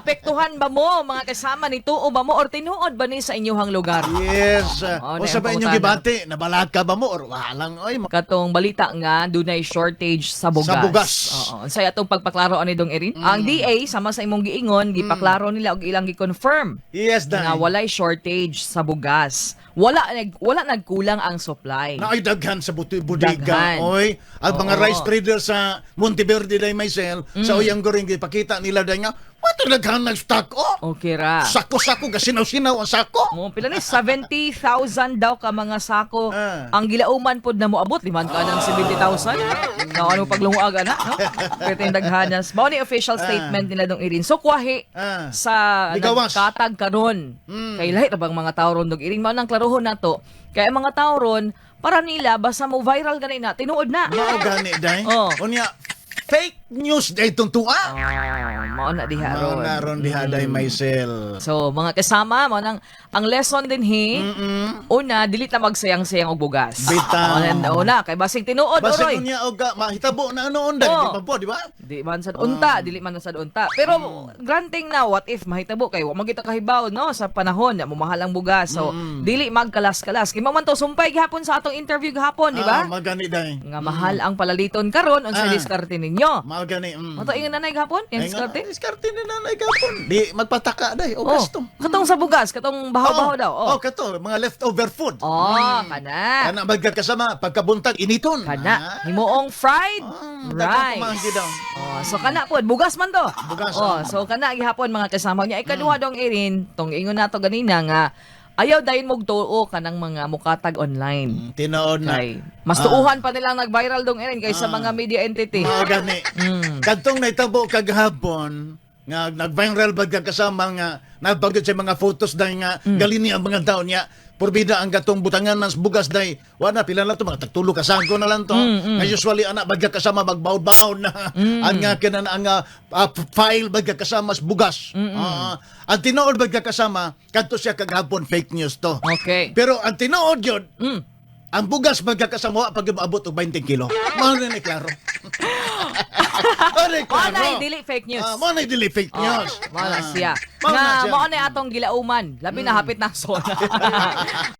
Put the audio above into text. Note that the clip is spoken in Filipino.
naapektuhan ba mo mga kasama nito o ba mo or tinuod ba ni sa inyong lugar? Yes. Oo, o na sa ba inyong gibati, nabalag ka ba mo or walang oy. ma- Katong balita nga, dunay shortage sa bugas. Sa bugas. Oo. Sa atong pagpaklaro ani dong erin. Ang DA sama sa imong giingon, gipaklaro nila og ilang gi-confirm Yes, dai. walay shortage sa bugas. Wala nag wala nagkulang ang supply. Na ay daghan sa buti Daghan. bodega. Oy, ang mga Oo. rice traders sa Monteverde day Maysel, sa Mm. Uyang Goring ipakita nila day nga, wato daghan oh. Okay ra. Sako-sako gasinaw-sinaw ang sako. Mo pila ni 70,000 daw ka mga sako. Ah. Ang gilauman pod na moabot liman ka ng 70,000. Na ano paglunguag ana, no? Pero daghanas. Mao ni official statement nila dong irin. So kwahi Ah. sa Ligawas. nagkatag karon. Mm. Kay lahi ra bang mga tao ron dong iring mao nang klarohon nato. Kay ang mga tao ron para nila basta mo viral gani na tinuod na. Mao gani day. Oh. Unya fake news day tuntua. Mao na diha Mao ron. na ron diha day Maysel. So, mga kasama, mo nang ang lesson din hi, Mm-mm. una, dili ta magsayang-sayang og bugas. Bitaw. Oh, una, kay basig tinuod, Basta oroy. kunya og ga- mahitabo na ano unday, Oh. di pa po, di ba? Di man sa unta, dili man sa unta. Pero granting na what if mahitabo kay wa magita kahibaw no sa panahon na mahal ang bugas. So dili magkalas-kalas. Kay man to sumpay gihapon sa atong interview gihapon, di ba? Ah, magani day. Nga mahal ang palaliton karon unsa Ah. diskarte ninyo. Mao gani. Mm. Mato ingon nanay gihapon, nga, diskarte. Diskarte na nanay kapon. Di magpataka day o Oh, gasto. katong sa bugas, katong bahaw-bahaw daw. Oh, Oh. kato, mga leftover food. Oh, kana. Kana magkakasama pagkabuntag initon. Kana. Ah. Himuong fried Ah, daghang pamanggi rice. daw. Oh, so kana po, bugas man to. Bugas, Oh, ah. so kana gihapon mga kasama niya. Ikaduha dong irin, tong ingon nato ganina nga ayaw dayon mog tuo kanang mga mukatag online. Mm, Tinuod na. Kay mas tuuhan pa nilang nag-viral dong irin kaysa mga media entity. Mao gani. Mm. Kadtong naitabo kagahapon nga nag-viral ba ka kasama nga nagbagod sa mga photos dahil nga Mm. galini ang mga tao niya Purbida ang gatong butangan ng bugas day. Wala pila lang to mga tagtulo kasago na lang to. Mm, Nga usually anak bagya kasama magbaud-baud na ang nga kinan ang ah, file bagya kasama sa bugas. Ah, ang tinuod bagya kasama kadto siya kagahapon fake news to. Okay. Pero ang tinuod yun, Mm. ang bugas magkakasama pag maabot og 20 kilo. Mao na ni klaro. Mao na na dili fake news. Ah, mao na dili fake Oh, news. Mao na siya. mao na Nga siya. mao na atong gilauman. Labi na hapit na zona.